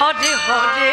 Hare Hare